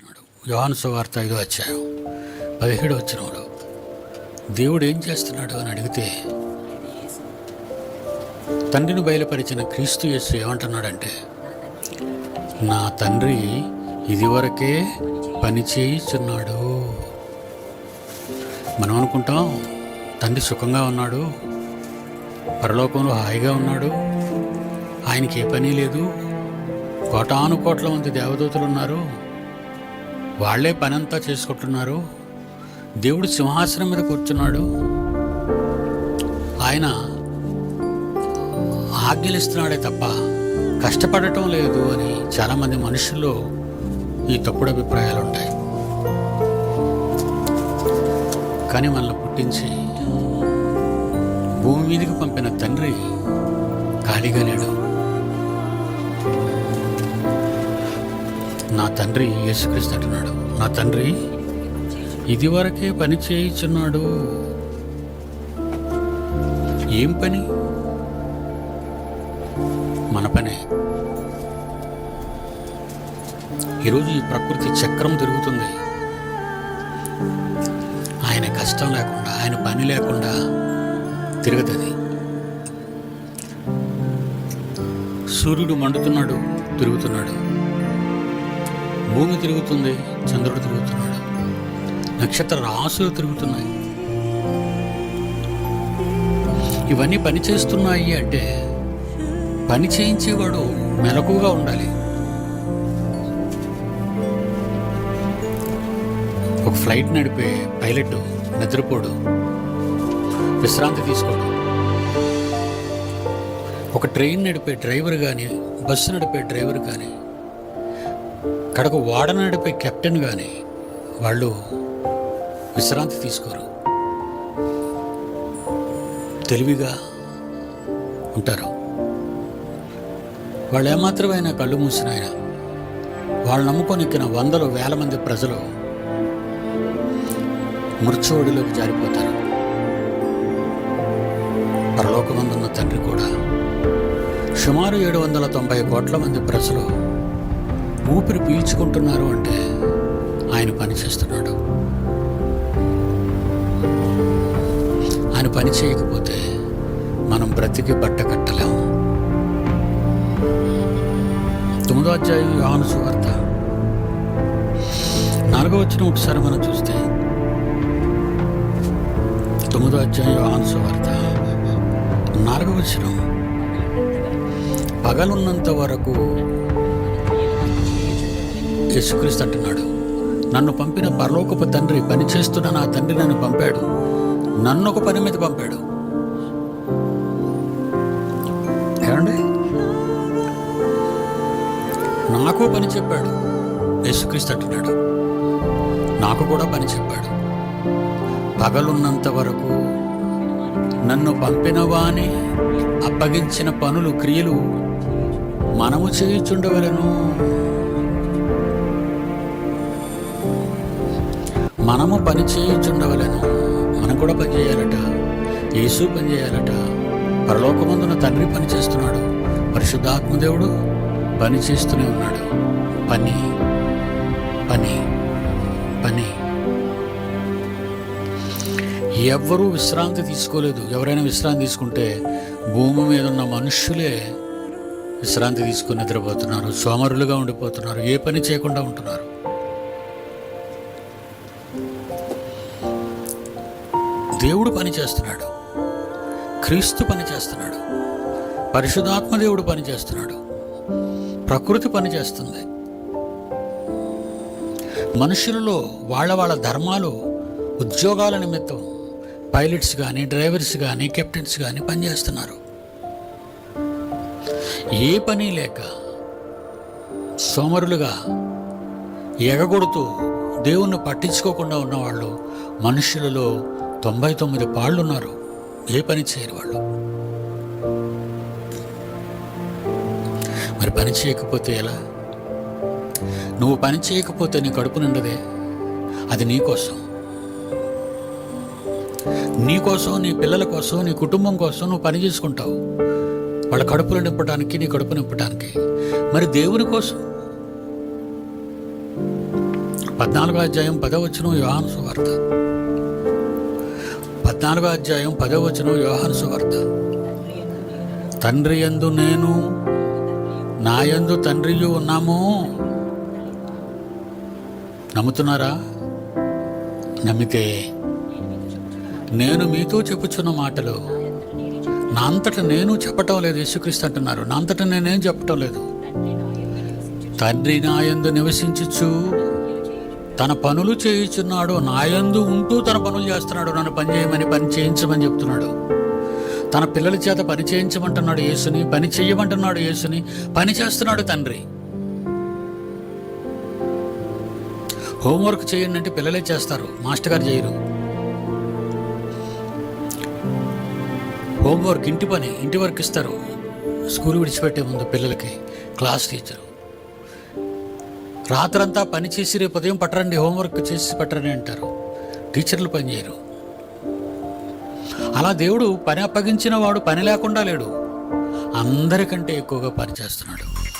చేస్తున్నాడు యోహాను సువార్త ఐదో అధ్యాయం పదిహేడు వచ్చినప్పుడు దేవుడు ఏం చేస్తున్నాడు అని అడిగితే తండ్రిని బయలుపరిచిన క్రీస్తు యేసు ఏమంటున్నాడంటే నా తండ్రి ఇదివరకే పనిచేయుచున్నాడు మనం అనుకుంటాం తండ్రి సుఖంగా ఉన్నాడు పరలోకంలో హాయిగా ఉన్నాడు ఆయనకి ఏ పని లేదు కోటాను కోట్ల మంది దేవదూతలు ఉన్నారు వాళ్ళే పనంతా చేసుకుంటున్నారు. దేవుడు సింహాసనం మీద కూర్చున్నాడు. ఆయన ఆజ్ఞలిస్తున్నాడే తప్ప కష్టపడటం లేదు అని చాలామంది మనుషుల్లో ఈ తప్పుడు అభిప్రాయాలు ఉంటాయి. కానీ మనల్ని పుట్టించి భూమి మీదకి పంపిన తండ్రి ఖాళీగా లేడు. నా తండ్రి యేసుక్రీస్తు అంటున్నాడు. నా తండ్రి ఇదివరకే పని చేయించున్నాడు. ఏం పని? మన పనే. ఈరోజు ఈ ప్రకృతి చక్రం తిరుగుతుంది. ఆయన కష్టం లేకుండా ఆయన పని లేకుండా తిరుగుతుంది. సూర్యుడు మండుతున్నాడు తిరుగుతున్నాడు. భూమి తిరుగుతుంది చంద్రుడు తిరుగుతున్నాడు. నక్షత్ర రాసులు తిరుగుతున్నాయి. ఇవన్నీ పని చేస్తున్నాయి అంటే పని చేయించేవాడు మెలకుగా ఉండాలి. ఒక ఫ్లైట్ నడిపే పైలట్ నిద్రపోడు విశ్రాంతి తీసుకోడు. ఒక ట్రైన్ నడిపే డ్రైవర్ కానీ బస్సు నడిపే డ్రైవర్ కానీ కడకు వాడ నడిపే కెప్టెన్ కానీ వాళ్ళు విశ్రాంతి తీసుకోరు. తెలివిగా ఉంటారు. వాళ్ళు ఏమాత్రమైనా కళ్ళు మూసిన ఆయన వాళ్ళు నమ్ముకొని ఎక్కిన వందలు వేల మంది ప్రజలు మృత్యువడిలోకి జారిపోతారు. పరలోకమందున్న తండ్రి కూడా సుమారు ఏడు వందల తొంభై కోట్ల మంది ప్రజలు ఊపిరి పీల్చుకుంటున్నారు అంటే ఆయన పని చేస్తున్నాడు. ఆయన పని చేయకపోతే మనం బ్రతికి బట్ట కట్టలేము తొమ్మిదో అధ్యాయం యోహాను సువార్త. నాలుగో వచ్చిన ఒకసారి మనం చూస్తే తొమ్మిదో అధ్యాయం యోహాను సువార్త. నాలుగో వచ్చిన పగలున్నంత వరకు యేసుక్రీస్తు అంటున్నాడు నన్ను పంపిన పరలోకపు తండ్రి పని చేస్తున్న నా తండ్రి నన్ను పంపాడు. నన్ను ఒక పని మీద పంపాడు. ఏమండి? నాకు పని చెప్పాడు యేసుక్రీస్తు అంటున్నాడు. నాకు కూడా పని చెప్పాడు. పగలున్నంత వరకు నన్ను పంపిన వాని అప్పగించిన పనులు క్రియలు మనము చేయుచుండవలను. మనము పని చేయుచుండవలను. మనం కూడా పని చేయాలట. యేసు పని చేయాలట. పరలోకమందున తండ్రి పని చేస్తున్నాడు. పరిశుద్ధాత్మదేవుడు పని చేస్తూనే ఉన్నాడు. పని పని పని. ఎవ్వరూ విశ్రాంతి తీసుకోలేదు. ఎవరైనా విశ్రాంతి తీసుకుంటే భూమి మీద ఉన్న మనుష్యులే విశ్రాంతి తీసుకుని నిద్రపోతున్నారు. సోమరులుగా ఉండిపోతున్నారు. ఏ పని చేయకుండా ఉంటున్నారు. దేవుడు పని చేస్తున్నాడు క్రీస్తు పని చేస్తున్నాడు పరిశుధాత్మ దేవుడు పని చేస్తున్నాడు ప్రకృతి పనిచేస్తుంది. మనుషులలో వాళ్ళ వాళ్ళ ధర్మాలు ఉద్యోగాల నిమిత్తం పైలట్స్ కానీ డ్రైవర్స్ కానీ కెప్టెన్స్ కానీ పనిచేస్తున్నారు. ఏ పని లేక సోమరులుగా ఎగగొడుతూ దేవుణ్ణి పట్టించుకోకుండా ఉన్నవాళ్ళు మనుషులలో తొంభై తొమ్మిది పాళ్ళు ఉన్నారు ఏ పని చేయరు వాళ్ళు. మరి పని చేయకపోతే ఎలా? నువ్వు పని చేయకపోతే నీ కడుపు నిండదే. అది నీ కోసం. నీ కోసం నీ పిల్లల కోసం నీ కుటుంబం కోసం నువ్వు పని చేసుకుంటావు. వాళ్ళ కడుపులు నింపడానికి నీ కడుపు నింపడానికి. మరి దేవుని కోసం? పద్నాలుగో అధ్యాయం పదవచ్చును యోహాను సువార్త పద్నాలుగో అధ్యాయం పదవచనం యోహాను సువార్త. తండ్రి యందు నేను నాయందు తండ్రియు ఉన్నాము. నమ్ముతున్నారా? నమ్మితే నేను మీతో చెప్పుచున్న మాటలు నా అంతట నేను చెప్పటం లేదు యేసుక్రీస్తు అంటున్నారు. నా అంతట నేనేం చెప్పటం లేదు? తండ్రి నాయందు నివసించచ్చు తన పనులు చేయుచున్నాడు నాయందు ఉంటూ తన పనులు చేస్తున్నాడు నన్ను పని చేయమని పని చేయించమని చెప్తున్నాడు. తన పిల్లల చేత పని చేయించమంటున్నాడు యేసుని పని చేయమంటున్నాడు యేసుని పని చేస్తున్నాడు తండ్రి. హోంవర్క్ చేయండి అంటే పిల్లలే చేస్తారు మాస్టర్ గారు చేయరు. హోంవర్క్ ఇంటి పని ఇంటి వర్క్ ఇస్తారు. స్కూల్ విడిచిపెట్టే ముందు పిల్లలకి క్లాస్ టీచరు. రాత్రంతా పని చేసి రేపు ఉదయం పట్టరండి హోంవర్క్ చేసి పట్టరని అంటారు. టీచర్లు పని చేయరు. అలా దేవుడు పని అప్పగించిన వాడు పని లేకుండా లేడు. అందరికంటే ఎక్కువగా పని చేస్తున్నాడు.